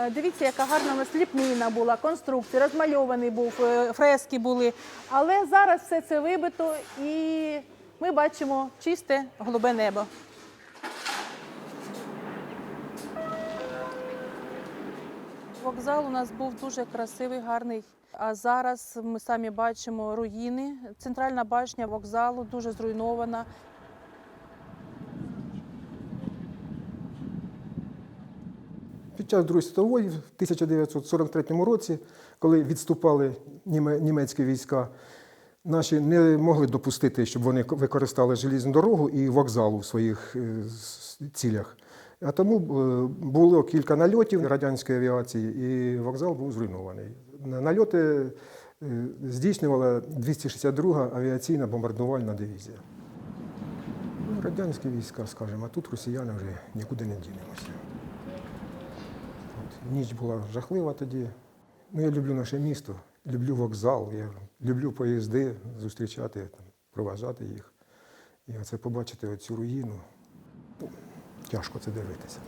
Е, Дивіться, яка гарна у нас ліпнина була, конструкція, розмальований був, е, фрески були. Але зараз все це вибито і ми бачимо чисте голубе небо. Вокзал у нас був дуже красивий, гарний. А зараз ми самі бачимо руїни. Центральна башня вокзалу дуже зруйнована. Під час Другої світової, в 1943 році, коли відступали німецькі війська, наші не могли допустити, щоб вони використали желізну дорогу і вокзал у своїх е, цілях. А тому е, було кілька нальотів радянської авіації, і вокзал був зруйнований. На- Нальоти е, здійснювала 262-га авіаційна бомбардувальна дивізія. Радянські війська, скажімо, а тут росіяни вже нікуди не дінемося. Ніч була жахлива тоді. Ну, я люблю наше місто, люблю вокзал, я люблю поїзди, зустрічати, там, проважати їх. І оце побачити оцю руїну. ну, Тяжко це дивитися.